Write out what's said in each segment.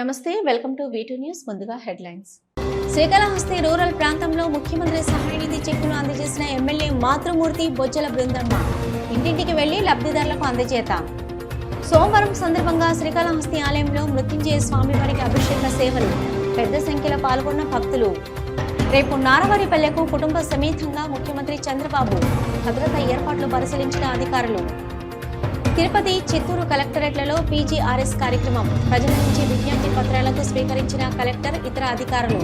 నమస్తే welcome to V two news ముందుగా headlines. Srikalahasti rural ప్రాంతంలో ముఖ్యమంత్రి సహాయ నిధి చెక్కును అందజేసిన ఎమ్మెల్యే మాతృమూర్తి బొజ్జల బృందమ్మ ఇంటింటికి వెళ్ళి లబ్ధిదారులకు అందజేత. సోమవారం సందర్భంగా శ్రీకాళహస్తి ఆలయంలో మృత్యుంజయ స్వామివారికి అభిషేక సేవలు పెద్ద సంఖ్యలో పాల్గొన్న భక్తులు. రేపు నారవారిపల్లెకు కుటుంబ సమేతంగా ముఖ్యమంత్రి చంద్రబాబు భద్రతా ఏర్పాట్లు పరిశీలించిన అధికారులు. తిరుపతి చిత్తూరు కలెక్టరేట్లలో పీజీఆర్ఎస్ కార్యక్రమం. ప్రజల నుంచి విజ్ఞప్తి పత్రాలకు స్వీకరించిన కలెక్టర్ ఇతర అధికారులు.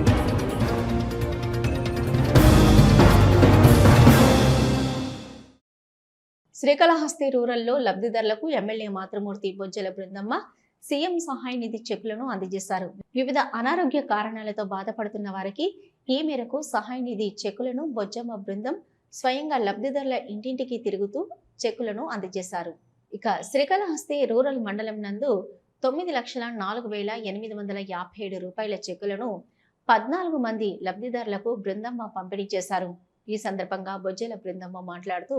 శ్రీకాళహస్తి రూరల్లో లబ్ధిదారులకు ఎమ్మెల్యే మాతృమూర్తి బొజ్జల బృందమ్మ సీఎం సహాయ నిధి చెక్కులను అందజేశారు. వివిధ అనారోగ్య కారణాలతో బాధపడుతున్న వారికి ఈ మేరకు సహాయ నిధి చెక్కులను బొజ్జమ్మ బృందం స్వయంగా లబ్ధిదారుల ఇంటింటికి తిరుగుతూ చెక్కులను అందజేశారు. ఇక శ్రీకాళహస్తి రూరల్ మండలం నందు తొమ్మిది లక్షల నాలుగు వేల ఎనిమిది వందల యాభై ఏడు రూపాయల చెక్కులను పద్నాలుగు మంది లబ్ధిదారులకు బృందమ్మ పంపిణీ చేశారు. ఈ సందర్భంగా బొజ్జల బృందమ్మ మాట్లాడుతూ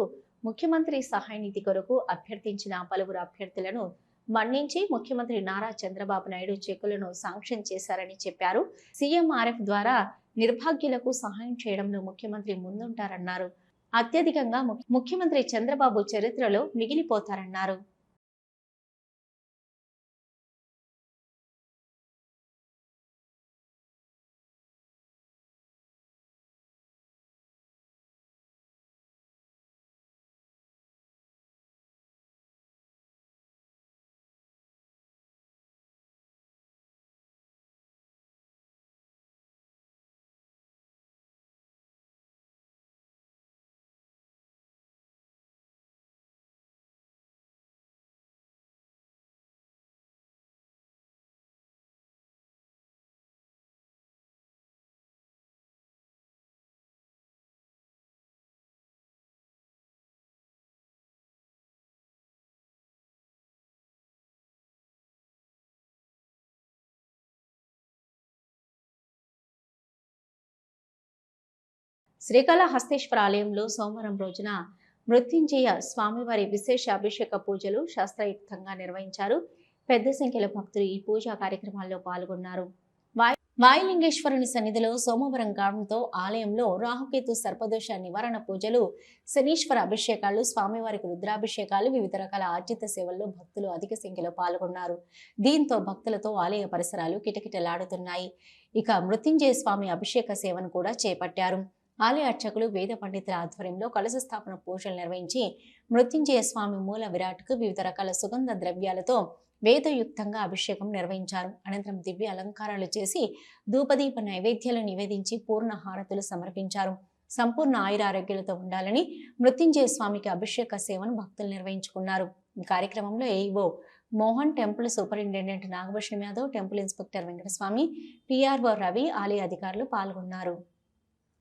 ముఖ్యమంత్రి సహాయ నిధి కొరకు అభ్యర్థించిన పలువురు అభ్యర్థులను మన్నించి ముఖ్యమంత్రి నారా చంద్రబాబు నాయుడు చెక్కులను శాంక్షన్ చేశారని చెప్పారు. సీఎంఆర్ఎఫ్ ద్వారా నిర్భాగ్యులకు సహాయం చేయడంలో ముఖ్యమంత్రి ముందుంటారన్నారు. అత్యధికంగా ముఖ్యమంత్రి చంద్రబాబు చరిత్రలో మిగిలిపోతారన్నారు. శ్రీకాళహస్తేశ్వర ఆలయంలో సోమవారం రోజున మృత్యుంజయ స్వామివారి విశేష అభిషేక పూజలు శాస్త్రయుక్తంగా నిర్వహించారు. పెద్ద సంఖ్యలో భక్తులు ఈ పూజా కార్యక్రమాల్లో పాల్గొన్నారు. వాయులింగేశ్వరుని సన్నిధిలో సోమవారం కావడంతో ఆలయంలో రాహుకేతు సర్పదోష నివారణ పూజలు శనీశ్వర అభిషేకాలు స్వామివారికి రుద్రాభిషేకాలు వివిధ రకాల ఆర్జిత సేవల్లో భక్తులు అధిక సంఖ్యలో పాల్గొన్నారు. దీంతో భక్తులతో ఆలయ పరిసరాలు కిటకిటలాడుతున్నాయి. ఇక మృత్యుంజయ స్వామి అభిషేక సేవను కూడా చేపట్టారు. ఆలయ అర్చకులు వేద పండితుల ఆధ్వర్యంలో కలశ స్థాపన పూజలు నిర్వహించి మృత్యుంజయ స్వామి మూల విరాట్కు వివిధ రకాల సుగంధ ద్రవ్యాలతో వేదయుక్తంగా అభిషేకం నిర్వహించారు. అనంతరం దివ్య అలంకారాలు చేసి ధూపదీప నైవేద్యాలు నివేదించి పూర్ణ హారతులు సమర్పించారు. సంపూర్ణ ఆయురారోగ్యాలతో ఉండాలని మృత్యుంజయ స్వామికి అభిషేక సేవను భక్తులు నిర్వహించుకున్నారు. ఈ కార్యక్రమంలో AEO Mohan temple superintendent Nagabhushanam Yadav temple inspector Venkataswamy PRO Ravi ఆలయ అధికారులు పాల్గొన్నారు.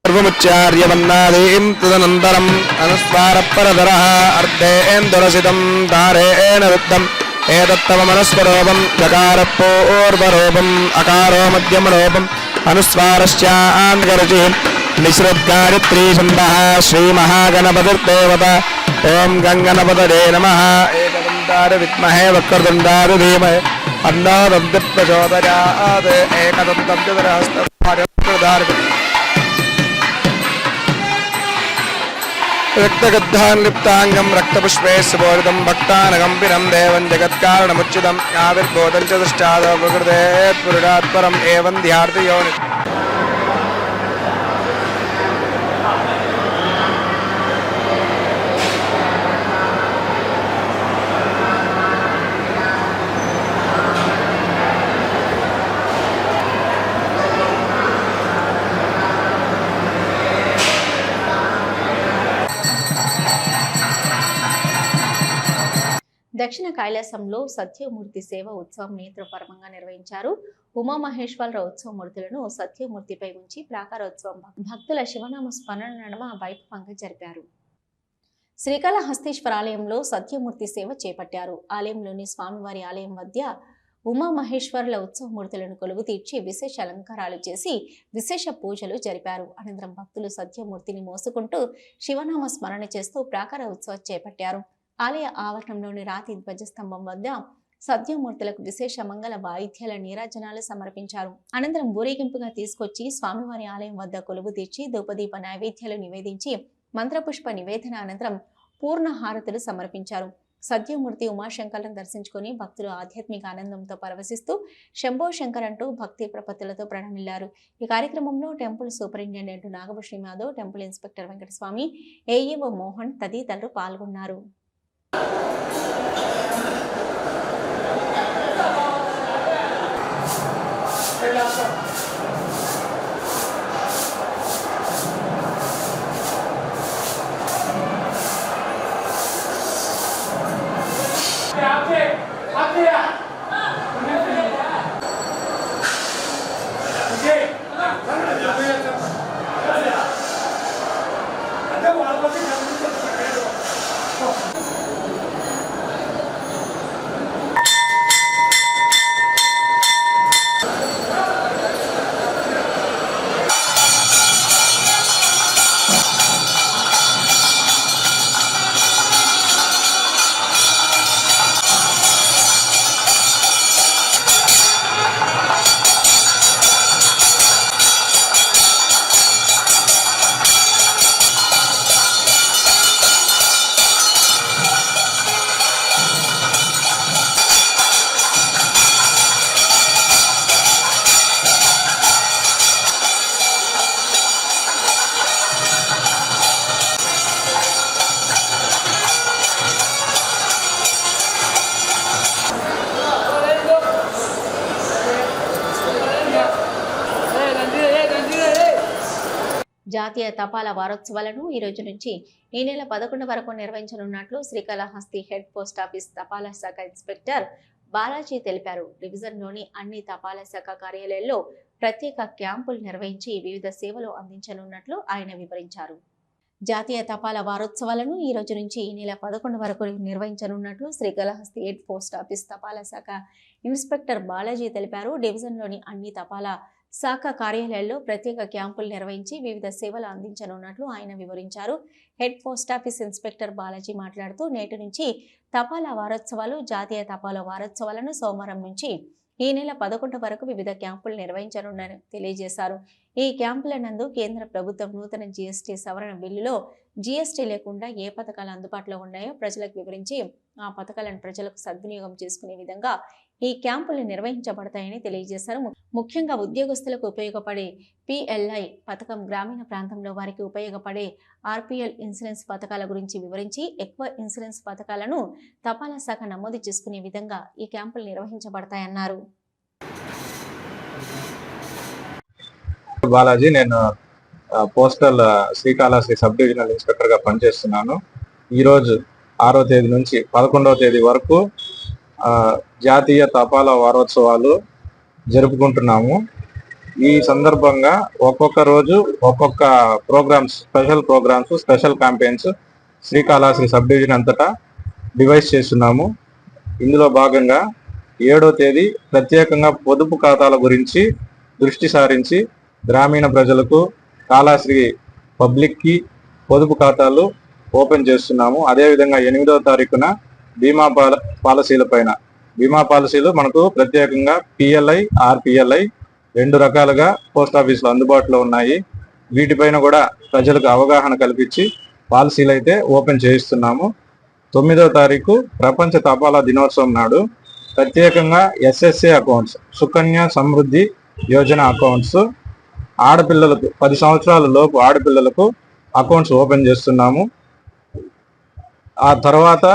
സർവമുച്ചാര്യ വന്നാദീം തദനന്തരം അനുസ്വാരപ്പരതരഃ അർദ്ധേന്ദുരസിതം താരേണ വൃത്തം ഏതത്തവ മനസ്വരൂപം ജകാരപ്പോർവരൂപം അകാരോ മധ്യമരൂപം അനുസ്വാരശ്യാൻകരചി മിശ്രദ്ഗായത്രീ ഛന്ദ ശ്രീമഹാഗണപതിർദേവത ഓം ഗംഗണപതരേ നമ ഏകദന്താര വിദ്മഹേ വക്രദന്താര ധീമഹേ അന്നാദന്തിപ്രചോദയാത് ഏകദന്തം ചതുരഹസ്തം రక్తగద్ధాన్లిప్తాంగం రక్తపుష్పే సుబోధితం భక్తానగంభిరం దేవం జగత్కారణముచ్చితం ఆవిర్బోధం చ దృష్టాదో ప్రకృతే పురుడాత్పరం దక్షిణ కైలాసంలో సత్యమూర్తి సేవ ఉత్సవం నేత్రపరమంగా నిర్వహించారు. ఉమామహేశ్వరరావు ఉత్సవమూర్తులను సత్యమూర్తిపై ఉంచి ప్రాకారోత్సవం భక్తుల శివనామ స్మరణ నడమ వైభవంగా జరిపారు. శ్రీకాళహస్తీశ్వర ఆలయంలో సత్యమూర్తి సేవ చేపట్టారు. ఆలయంలోని స్వామివారి ఆలయం మధ్య ఉమామహేశ్వరుల ఉత్సవమూర్తులను కొలువు తీర్చి విశేష అలంకారాలు చేసి విశేష పూజలు జరిపారు. అనంతరం భక్తులు సత్యమూర్తిని మోసుకుంటూ శివనామ స్మరణ చేస్తూ ప్రాకార ఉత్సవం చేపట్టారు. ఆలయ ఆవరణంలోని రాతి ధ్వజస్తంభం వద్ద సత్యమూర్తులకు విశేష మంగళ వాయిద్యాల నీరాజనాలు సమర్పించారు. అనంతరం ఊరేగింపుగా తీసుకొచ్చి స్వామివారి ఆలయం వద్ద కొలువు తీర్చి ధూపదీప నైవేద్యాలు నివేదించి మంత్రపుష్ప నివేదన అనంతరం పూర్ణ హారతులు సమర్పించారు. సత్యమూర్తి ఉమాశంకర్లను దర్శించుకుని భక్తులు ఆధ్యాత్మిక ఆనందంతో పరవశిస్తూ శంభో శంకర్ అంటూ భక్తి ప్రపత్తులతో ప్రణమిల్లారు. ఈ కార్యక్రమంలో temple superintendent Nagabhushan Yadav temple inspector Venkataswamy AEO Mohan తదితరులు పాల్గొన్నారు. Gracias. జాతీయ తపాలా వారోత్సవాలను ఈ రోజు నుంచి ఈ నెల పదకొండు వరకు నిర్వహించనున్నట్లు శ్రీకాళహస్తి హెడ్ పోస్ట్ ఆఫీస్ తపాలా శాఖ ఇన్స్పెక్టర్ బాలాజీ తెలిపారు. డివిజన్లోని అన్ని తపాలా శాఖ కార్యాలయాల్లో ప్రత్యేక క్యాంపులు నిర్వహించి వివిధ సేవలు అందించనున్నట్లు ఆయన వివరించారు. జాతీయ తపాలా వారోత్సవాలను ఈ రోజు నుంచి ఈ నెల పదకొండు వరకు నిర్వహించనున్నట్లు శ్రీకాళహస్తి హెడ్ పోస్ట్ ఆఫీస్ తపాలా శాఖ ఇన్స్పెక్టర్ బాలాజీ తెలిపారు. డివిజన్లోని అన్ని తపాలా శాఖ కార్యాలయాల్లో ప్రత్యేక క్యాంపులు నిర్వహించి వివిధ సేవలు అందించనున్నట్లు ఆయన వివరించారు. Head post office inspector Balaji మాట్లాడుతూ నేటి నుంచి తపాలా వారోత్సవాలు జాతీయ తపాలా వారోత్సవాలను సోమవారం నుంచి ఈ నెల పదకొండు వరకు వివిధ క్యాంపులు నిర్వహించనున్నారని తెలియజేశారు. ఈ క్యాంపుల నందు కేంద్ర ప్రభుత్వం నూతన జీఎస్టీ సవరణ బిల్లులో జీఎస్టీ లేకుండా ఏ పథకాలు అందుబాటులో ఉన్నాయో ప్రజలకు వివరించి ఆ పథకాలను ప్రజలకు సద్వినియోగం చేసుకునే విధంగా ఈ క్యాంపులు నిర్వహించబడతాయని తెలియజేశారు. ముఖ్యంగా ఉద్యోగస్తులకు ఉపయోగపడే పిఎల్ఐ పథకం గ్రామీణ ప్రాంతంలో వారికి ఉపయోగపడే ఆర్పిఎల్ ఇన్సూరెన్స్ పథకాల గురించి వివరించి ఎక్కువ ఇన్సూరెన్స్ పథకాలను తపాలా శాఖ నమోదు చేసుకునే విధంగా ఈ క్యాంపులు నిర్వహించబడతాయన్నారు. బాలాజీ నేను పోస్టల్ శ్రీకాళహస్తి సబ్ డివిజనల్ ఇన్స్పెక్టర్గా పనిచేస్తున్నాను. ఈరోజు ఆరో తేదీ నుంచి పదకొండవ తేదీ వరకు జాతీయ తపాలా వారోత్సవాలు జరుపుకుంటున్నాము. ఈ సందర్భంగా ఒక్కొక్క రోజు ఒక్కొక్క programmes special programmes special campaigns Srikalahasti sub division అంతటా డివైస్ చేస్తున్నాము. ఇందులో భాగంగా ఏడో తేదీ ప్రత్యేకంగా పొదుపు ఖాతాల గురించి దృష్టి సారించి గ్రామీణ ప్రజలకు కాళాశ్రీ పబ్లిక్కి పొదుపు ఖాతాలు ఓపెన్ చేస్తున్నాము. అదేవిధంగా ఎనిమిదవ తారీఖున బీమా పాల పాలసీల పైన. బీమా పాలసీలు మనకు ప్రత్యేకంగా పిఎల్ఐ ఆర్పిఎల్ఐ రెండు రకాలుగా పోస్ట్ ఆఫీసులు అందుబాటులో ఉన్నాయి. వీటిపైన కూడా ప్రజలకు అవగాహన కల్పించి పాలసీలు అయితే ఓపెన్ చేయిస్తున్నాము. తొమ్మిదవ తారీఖు ప్రపంచ తపాలా దినోత్సవం నాడు ప్రత్యేకంగా SSA accounts Sukanya Samriddhi Yojana accounts. ఆడపిల్లలకు పది సంవత్సరాల లోపు ఆడపిల్లలకు అకౌంట్స్ ఓపెన్ చేస్తున్నాము. ఆ తర్వాత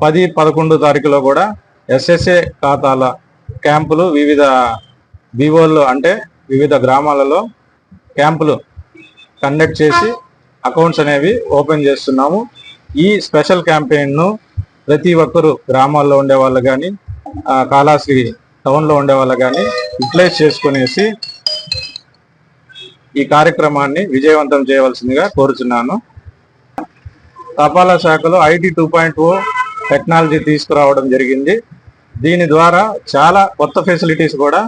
పది పదకొండు తారీఖులో కూడా ఎస్ఎస్ఏ ఖాతాల క్యాంపులు వివిధ బీఓలు అంటే వివిధ గ్రామాలలో క్యాంపులు కండక్ట్ చేసి అకౌంట్స్ అనేవి ఓపెన్ చేస్తున్నాము. ఈ స్పెషల్ క్యాంపెయిన్ను ప్రతి ఒక్కరు గ్రామాల్లో ఉండే వాళ్ళు కానీ కాళాశ్రీ టౌన్లో ఉండే వాళ్ళు కానీ యూటిలైజ్ చేసుకునేసి ఈ కార్యక్రమాన్ని విజయవంతం చేయవలసిందిగా కోరుచున్నాను. తపాలా శాఖలో IT two point O technology తీసుకురావడం జరిగింది. దీని ద్వారా చాలా కొత్త ఫెసిలిటీస్ కూడా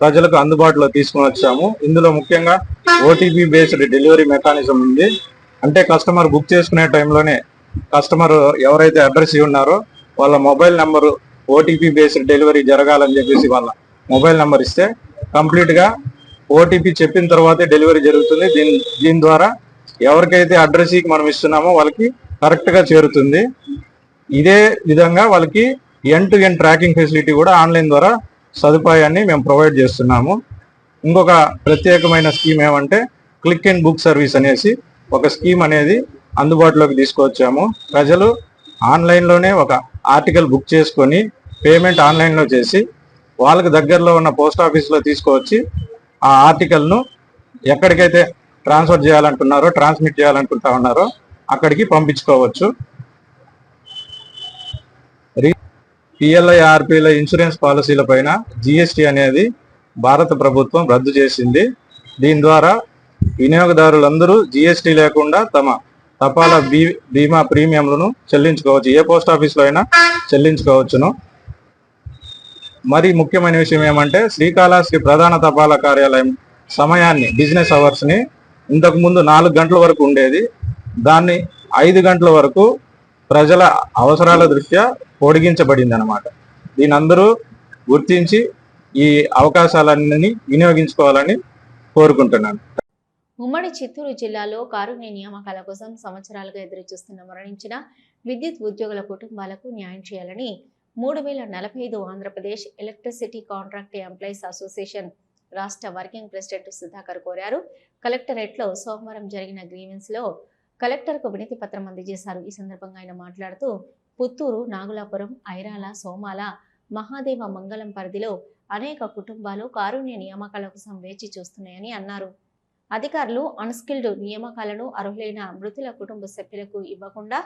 ప్రజలకు అందుబాటులో తీసుకుని వచ్చాము. ఇందులో ముఖ్యంగా ఓటీపీ బేస్డ్ డెలివరీ మెకానిజం ఉంది. అంటే కస్టమర్ బుక్ చేసుకునే టైంలోనే కస్టమర్ ఎవరైతే అడ్రస్ ఉన్నారో వాళ్ళ mobile number OTP based delivery జరగాలని చెప్పేసి వాళ్ళ మొబైల్ నెంబర్ ఇస్తే కంప్లీట్గా ఓటీపీ చెప్పిన తర్వాతే డెలివరీ జరుగుతుంది. దీని దీని ద్వారా ఎవరికైతే అడ్రస్కి మనం ఇస్తున్నామో వాళ్ళకి కరెక్ట్గా చేరుతుంది. ఇదే విధంగా వాళ్ళకి end to end tracking facility కూడా ఆన్లైన్ ద్వారా సదుపాయాన్ని మేము ప్రొవైడ్ చేస్తున్నాము. ఇంకొక ప్రత్యేకమైన స్కీమ్ ఏమంటే క్లిక్ అండ్ బుక్ సర్వీస్ అనేసి ఒక స్కీమ్ అనేది అందుబాటులోకి తీసుకొచ్చాము. ప్రజలు ఆన్లైన్లోనే ఒక ఆర్టికల్ బుక్ చేసుకొని పేమెంట్ ఆన్లైన్లో చేసి వాళ్ళకి దగ్గరలో ఉన్న పోస్ట్ ఆఫీస్లో తీసుకువచ్చి ఆ ఆర్టికల్ను ఎక్కడికైతే ట్రాన్స్ఫర్ చేయాలంటున్నారో ట్రాన్స్మిట్ చేయాలనుకుంటా ఉన్నారో అక్కడికి పంపించుకోవచ్చు. పిఎల్ఐ ఆర్పిల ఇన్సూరెన్స్ పాలసీల పైన జిఎస్టి అనేది భారత ప్రభుత్వం రద్దు చేసింది. దీని ద్వారా వినియోగదారులందరూ జిఎస్టి లేకుండా తమ తపాలా బీ బీమా ప్రీమియంలను చెల్లించుకోవచ్చు. ఏ పోస్ట్ ఆఫీస్లో అయినా చెల్లించుకోవచ్చును. మరి ముఖ్యమైన విషయం ఏమంటే శ్రీకాళహస్తి ప్రధాన తపాలా కార్యాలయం సమయాన్ని బిజినెస్ అవర్స్ని ఇంతకుముందు నాలుగు గంటల వరకు ఉండేది. దాన్ని ఐదు గంటల వరకు ప్రజల అవసరాల దృష్ట్యా పొడిగించబడింది అనమాట దీని అందరూ గుర్తించి ఈ అవకాశాలన్నీ వినియోగించుకోవాలని కోరుకుంటున్నాను. ఉమ్మడి చిత్తూరు జిల్లాలో కారుణ్య నియామకాల కోసం సంవత్సరాలుగా ఎదురుచూస్తున్న మరణించిన విద్యుత్ ఉద్యోగుల కుటుంబాలకు న్యాయం చేయాలని మూడు వేల నలభై ఐదు Andhra Pradesh electricity contract employees association రాష్ట్ర వర్కింగ్ ప్రెసిడెంట్ సుధాకర్ కోరారు. కలెక్టరేట్లో సోమవారం జరిగిన గ్రీవెన్స్లో కలెక్టర్కు వినతి పత్రం అందజేశారు. ఈ సందర్భంగా ఆయన మాట్లాడుతూ పుత్తూరు నాగులాపురం ఐరాల సోమాల మహాదేవ మంగళం పరిధిలో అనేక కుటుంబాలు కారుణ్య నియామకాల కోసం వేచి చూస్తున్నాయని అన్నారు. అధికారులు అన్స్కిల్డ్ నియామకాలను అర్హులైన మృతుల కుటుంబ సభ్యులకు ఇవ్వకుండా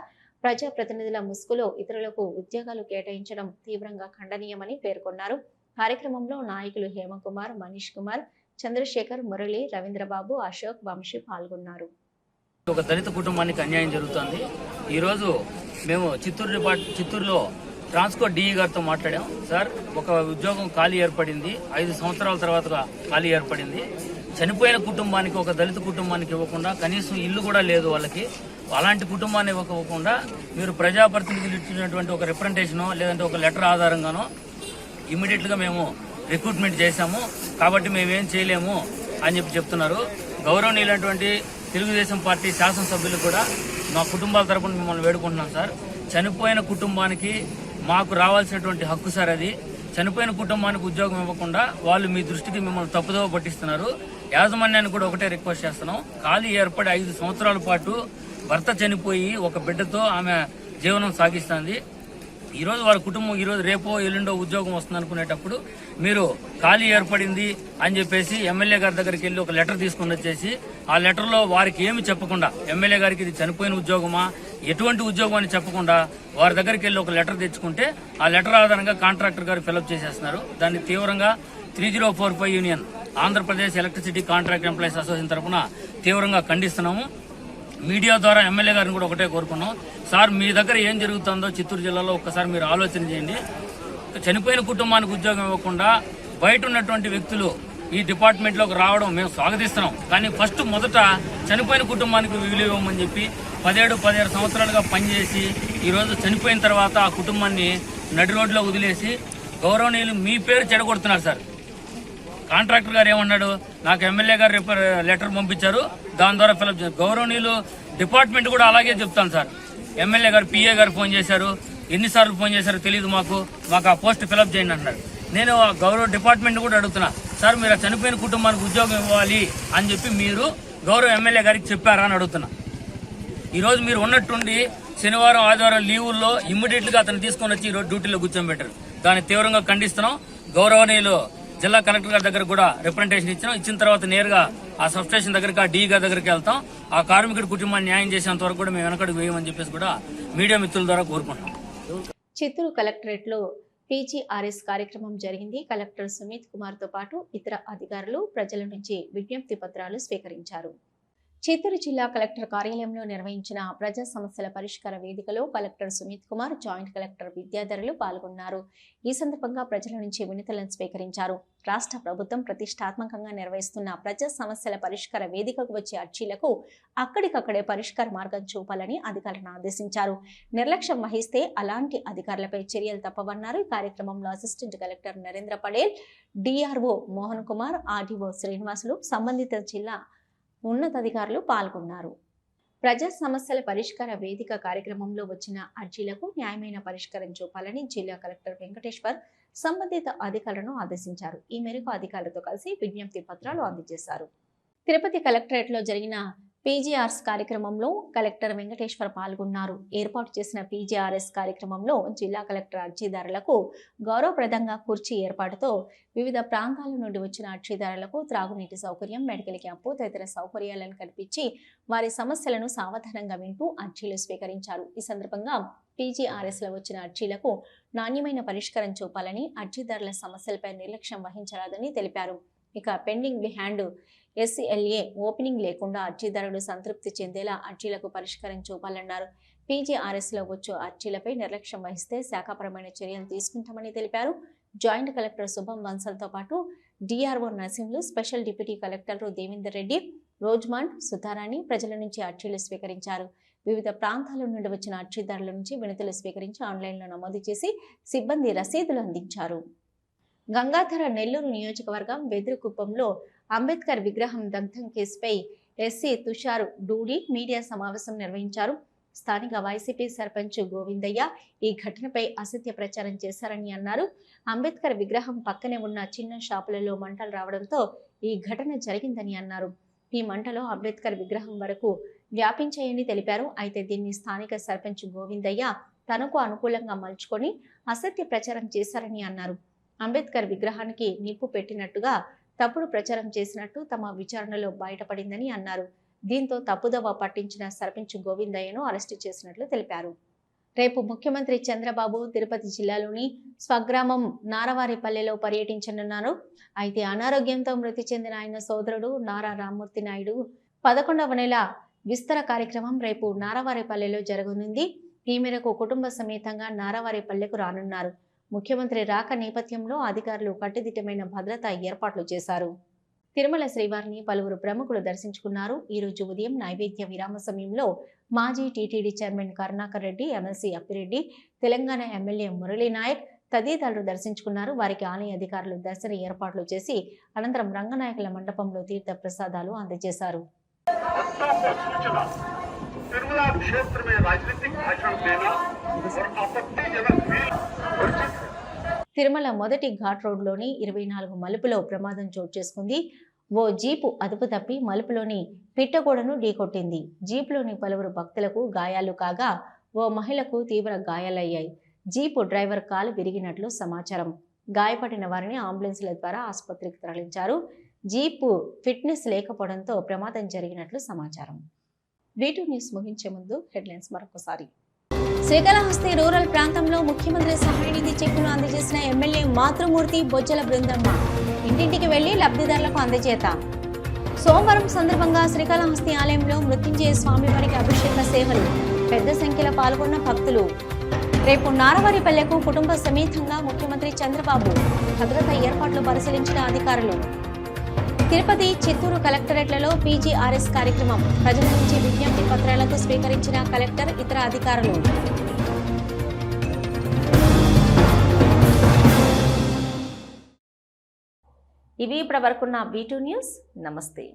ప్రజాప్రతినిధుల ముసుగులో ఇతరులకు ఉద్యోగాలు కేటాయించడం తీవ్రంగా ఖండనీయమని పేర్కొన్నారు. కార్యక్రమంలో నాయకులు హేమకుమార్ మనీష్ కుమార్ చంద్రశేఖర్ మురళి రవీంద్రబాబు అశోక్ వంశీ పాల్గొన్నారు. ఒక దళిత కుటుంబానికి అన్యాయం జరుగుతోంది. ఈరోజు మేము చిత్తూరు డిపార్ట్ చిత్తూరులో ట్రాన్స్కో డిఈ గారితో మాట్లాడాం. సార్ ఒక ఉద్యోగం ఖాళీ ఏర్పడింది. ఐదు సంవత్సరాల తర్వాత ఖాళీ ఏర్పడింది. చనిపోయిన కుటుంబానికి ఒక దళిత కుటుంబానికి ఇవ్వకుండా కనీసం ఇల్లు కూడా లేదు వాళ్ళకి. అలాంటి కుటుంబాన్ని ఇవ్వకుండా మీరు ప్రజాప్రతినిధులు ఇచ్చినటువంటి ఒక రిప్రజెంటేషనో లేదంటే ఒక లెటర్ ఆధారంగానో ఇమీడియట్గా మేము రిక్రూట్మెంట్ చేశాము. కాబట్టి మేమేం చేయలేము అని చెప్పి చెప్తున్నారు. గౌరవనీయులైనటువంటి తెలుగుదేశం పార్టీ శాసనసభ్యులు కూడా మా కుటుంబాల తరపున మిమ్మల్ని వేడుకుంటున్నాం సార్. చనిపోయిన కుటుంబానికి మాకు రావాల్సినటువంటి హక్కు సార్ అది. చనిపోయిన కుటుంబానికి ఉద్యోగం ఇవ్వకుండా వాళ్ళు మీ దృష్టికి మిమ్మల్ని తప్పుదోవ పట్టిస్తున్నారు. యాజమాన్యాన్ని కూడా ఒకటే రిక్వెస్ట్ చేస్తున్నాం. ఖాళీ ఏర్పడి ఐదు సంవత్సరాల పాటు భర్త చనిపోయి ఒక బిడ్డతో ఆమె జీవనం సాగిస్తుంది. ఈరోజు వాళ్ళ వారి కుటుంబం ఈరోజు రేపో ఎల్లుండో ఉద్యోగం వస్తుంది అనుకునేటప్పుడు మీరు ఖాళీ ఏర్పడింది అని చెప్పేసి ఎమ్మెల్యే గారి దగ్గరికి వెళ్ళి ఒక లెటర్ తీసుకుని వచ్చేసి ఆ లెటర్లో వారికి ఏమి చెప్పకుండా ఎమ్మెల్యే గారికి ఇది చనిపోయిన ఉద్యోగమా? ఎటువంటి ఉద్యోగం అని చెప్పకుండా వారి దగ్గరికి వెళ్ళి ఒక లెటర్ తెచ్చుకుంటే ఆ లెటర్ ఆధారంగా కాంట్రాక్టర్ గారు ఫిలప్ చేసేస్తున్నారు. దాన్ని తీవ్రంగా three zero four five union Andhra Pradesh electricity contract employees association తరఫున తీవ్రంగా ఖండిస్తున్నాము. మీడియా ద్వారా ఎమ్మెల్యే గారిని కూడా ఒకటే కోరుకున్నాం. సార్ మీ దగ్గర ఏం జరుగుతుందో చిత్తూరు జిల్లాలో ఒక్కసారి మీరు ఆలోచన చేయండి. చనిపోయిన కుటుంబానికి ఉద్యోగం ఇవ్వకుండా బయట ఉన్నటువంటి వ్యక్తులు ఈ డిపార్ట్మెంట్లోకి రావడం మేము స్వాగతిస్తున్నాం. కానీ ఫస్ట్ మొదట చనిపోయిన కుటుంబానికి విలువ ఇవ్వమని చెప్పి పదిహేడు పదిహేడు సంవత్సరాలుగా పనిచేసి ఈరోజు చనిపోయిన తర్వాత ఆ కుటుంబాన్ని నడి రోడ్లో వదిలేసి గౌరవనీయులు మీ పేరు చెడగొడుతున్నారు సార్. కాంట్రాక్టర్ గారు ఏమన్నాడు? నాకు ఎమ్మెల్యే గారు రిప- లెటర్ పంపించారు. దాని ద్వారా ఫిలప్ చేశారు గౌరవనీయులు డిపార్ట్మెంట్ కూడా అలాగే చెప్తాను సార్. ఎమ్మెల్యే గారు పిఏ గారు ఫోన్ చేశారు. ఎన్నిసార్లు ఫోన్ చేశారో తెలియదు మాకు. మాకు ఆ పోస్ట్ ఫిలప్ చేయండి అన్నారు. నేను గౌరవ డిపార్ట్మెంట్ కూడా అడుగుతున్నా. సార్ మీరు ఆ చనిపోయిన కుటుంబానికి ఉద్యోగం ఇవ్వాలి అని చెప్పి మీరు గౌరవ ఎమ్మెల్యే గారికి చెప్పారా అని అడుగుతున్నా. ఈరోజు మీరు ఉన్నట్టుండి శనివారం ఆదివారం లీవుల్లో ఇమ్మీడియట్గా అతను తీసుకొని వచ్చి ఈ రోజు డ్యూటీలో కూర్చోబెట్టారు. దాన్ని తీవ్రంగా ఖండిస్తున్నాం. గౌరవనీయులు జిల్లా కలెక్టర్ గారి దగ్గర కూడా రిప్రజెంటేషన్ ఇచ్చినాం. ఇచ్చిన తర్వాత నేరుగా ఆ సబ్ స్టేషన్ దగ్గరికి ఆ డీ గారి దగ్గరికి వెళ్తాం. ఆ కార్మికుడి కుటుంబాన్ని న్యాయం చేసేంత వరకు కూడా మేము వెనకడుగు వేయమని చెప్పేసి కూడా మీడియా మిత్రుల ద్వారా కోరుకుంటున్నాం. చిత్తూరు కలెక్టరేట్లో పీజీఆర్ఎస్ కార్యక్రమం జరిగింది. కలెక్టర్ సుమిత్ కుమార్తో పాటు ఇతర అధికారులు ప్రజల నుంచి విజ్ఞప్తి పత్రాలు స్వీకరించారు. చిత్తూరు జిల్లా కలెక్టర్ కార్యాలయంలో నిర్వహించిన ప్రజా సమస్యల పరిష్కార వేదికలో collector Sumit Kumar joint collector Vidyadharulu పాల్గొన్నారు. ఈ సందర్భంగా ప్రజల నుంచి వినతులను స్వీకరించారు. రాష్ట్ర ప్రభుత్వం ప్రతిష్టాత్మకంగా నిర్వహిస్తున్న ప్రజా సమస్యల పరిష్కార వేదికకు వచ్చే అర్జీలకు అక్కడికక్కడే పరిష్కార మార్గం చూపాలని అధికారులను ఆదేశించారు. నిర్లక్ష్యం వహిస్తే అలాంటి అధికారులపై చర్యలు తప్పవన్నారు. ఈ కార్యక్రమంలో assistant collector Narendra Patel DRO Mohan Kumar RDO Srinivasulu సంబంధిత జిల్లా ఉన్నతాధికారులు పాల్గొన్నారు. ప్రజా సమస్యల పరిష్కార వేదిక కార్యక్రమంలో వచ్చిన అర్జీలకు న్యాయమైన పరిష్కారం చూపాలని జిల్లా కలెక్టర్ వెంకటేశ్వర్ సంబంధిత అధికారులను ఆదేశించారు. ఈ మేరకు అధికారులతో కలిసి విజ్ఞప్తి పత్రాలు అందజేశారు. తిరుపతి కలెక్టరేట్లో జరిగిన పీజీఆర్ఎస్ కార్యక్రమంలో కలెక్టర్ వెంకటేశ్వర్ పాల్గొన్నారు. ఏర్పాటు చేసిన పీజీఆర్ఎస్ కార్యక్రమంలో జిల్లా కలెక్టర్ అర్జీదారులకు గౌరవప్రదంగా కుర్చీ ఏర్పాటుతో వివిధ ప్రాంతాల నుండి వచ్చిన అర్జీదారులకు త్రాగునీటి సౌకర్యం మెడికల్ క్యాంపు తదితర సౌకర్యాలను కల్పించి వారి సమస్యలను సావధానంగా వింటూ అర్జీలు స్వీకరించారు. ఈ సందర్భంగా పీజీఆర్ఎస్లో వచ్చిన అర్జీలకు నాణ్యమైన పరిష్కారం చూపాలని అర్జీదారుల సమస్యలపై నిర్లక్ష్యం వహించరాదని తెలిపారు. ఇక పెండింగ్ బిహ్యాండ్ ఎస్సీఎల్ఏ ఓపెనింగ్ లేకుండా అర్జీదారులు సంతృప్తి చెందేలా అర్జీలకు పరిష్కారం చూపాలన్నారు. పీజీఆర్ఎస్లో వచ్చు అర్జీలపై నిర్లక్ష్యం వహిస్తే శాఖాపరమైన చర్యలు తీసుకుంటామని తెలిపారు. జాయింట్ కలెక్టర్ శుభం బన్సల్తో పాటు డిఆర్ఓ నరసింహులు స్పెషల్ డిప్యూటీ కలెక్టర్లు దేవేందర్ రెడ్డి రోజ్మాండ్ సుధారాణి ప్రజల నుంచి అర్జీలు స్వీకరించారు. వివిధ ప్రాంతాల నుండి వచ్చిన అర్జీదారుల నుంచి వినతులు స్వీకరించి ఆన్లైన్లో నమోదు చేసి సిబ్బంది రసీదులు అందించారు. గంగాధర నెల్లూరు నియోజకవర్గం వెదురుకుప్పంలో అంబేద్కర్ విగ్రహం దగ్ధం కేసుపై ఎస్సీ తుషార్ డూడి మీడియా సమావేశం నిర్వహించారు. స్థానిక వైసీపీ సర్పంచ్ గోవిందయ్య ఈ ఘటనపై అసత్య ప్రచారం చేశారని అన్నారు. అంబేద్కర్ విగ్రహం పక్కనే ఉన్న చిన్న షాపులలో మంటలు రావడంతో ఈ ఘటన జరిగిందని అన్నారు. ఈ మంటలో అంబేద్కర్ విగ్రహం వరకు వ్యాపించాయని తెలిపారు. అయితే దీన్ని స్థానిక సర్పంచ్ గోవిందయ్య తనకు అనుకూలంగా మలుచుకొని అసత్య ప్రచారం చేశారని అన్నారు. అంబేద్కర్ విగ్రహానికి నిప్పు పెట్టినట్టుగా తప్పుడు ప్రచారం చేసినట్టు తమ విచారణలో బయటపడిందని అన్నారు. దీంతో తప్పుదవ పట్టించిన సర్పంచ్ గోవిందయ్యను అరెస్టు చేసినట్లు తెలిపారు. రేపు ముఖ్యమంత్రి చంద్రబాబు తిరుపతి జిల్లాలోని స్వగ్రామం నారవారిపల్లెలో పర్యటించనున్నారు. అయితే అనారోగ్యంతో మృతి చెందిన ఆయన సోదరుడు నారా రామ్మూర్తి నాయుడు పదకొండవ నెల విస్తర కార్యక్రమం రేపు నారవారిపల్లెలో జరగనుంది. ఈ మేరకు కుటుంబ సమేతంగా నారవారిపల్లెకు రానున్నారు. ముఖ్యమంత్రి రాక నేపథ్యంలో అధికారులు కట్టుదిట్టమైన భద్రతా ఏర్పాట్లు చేశారు తిరుమల శ్రీవారిని పలువురు ప్రముఖులు దర్శించుకున్నారు ఈ రోజు ఉదయం నైవేద్య విరామ సమయంలో మాజీ TTD chairman Karunakar Reddy MLC Appireddy Telangana MLA Murali Nayak తదితరులు దర్శించుకున్నారు వారికి ఆలయ అధికారులు దర్శన ఏర్పాట్లు చేసి అనంతరం రంగనాయకుల మండపంలో తీర్థ ప్రసాదాలు అందజేశారు सूचना तिरुमला क्षेत्र में राजनीतिक भाषण देना और आपत्तिजनक वीर वर्जित है తిరుమల మొదటి ఘాట్ రోడ్లోని ఇరవై నాలుగు మలుపులో ప్రమాదం చోటు చేసుకుంది. ఓ జీపు అదుపు తప్పి మలుపులోని పిట్టగోడను ఢీకొట్టింది. జీపులోని పలువురు భక్తులకు గాయాలు కాగా ఓ మహిళకు తీవ్ర గాయాలయ్యాయి. జీపు డ్రైవర్ కాలు విరిగినట్లు సమాచారం. గాయపడిన వారిని అంబులెన్స్ల ద్వారా ఆసుపత్రికి తరలించారు. జీపు ఫిట్నెస్ లేకపోవడంతో ప్రమాదం జరిగినట్లు సమాచారం. వీటూ న్యూస్ ముగించే ముందు హెడ్లైన్స్ మరొకసారి. శ్రీకాళహస్తి రూరల్ ప్రాంతంలో ముఖ్యమంత్రి సహాయ నిధి చెక్కును అందజేసిన ఎమ్మెల్యే మాతృమూర్తి బొజ్జల బృందమ్మ. ఇంటింటికి వెళ్ళి లబ్ధిదారులకు అందజేత. సోమవారం సందర్భంగా శ్రీకాళహస్తి ఆలయంలో మృత్యుంజయ స్వామివారికి అభిషేక సేవలు. పెద్ద సంఖ్యలో పాల్గొన్న భక్తులు. రేపు నారవారిపల్లెకు కుటుంబ సమేతంగా ముఖ్యమంత్రి చంద్రబాబు భద్రత ఏర్పాట్లు పరిశీలించిన అధికారులు. తిరుపతి చిత్తూరు కలెక్టరేట్లలో పీజీఆర్ఎస్ కార్యక్రమం. ప్రజల నుంచి విజ్ఞప్తి పత్రాలకు స్వీకరించిన కలెక్టర్ ఇతర అధికారులు. ఇవి ఇప్పటి వరకున్న బీ న్యూస్ నమస్తే.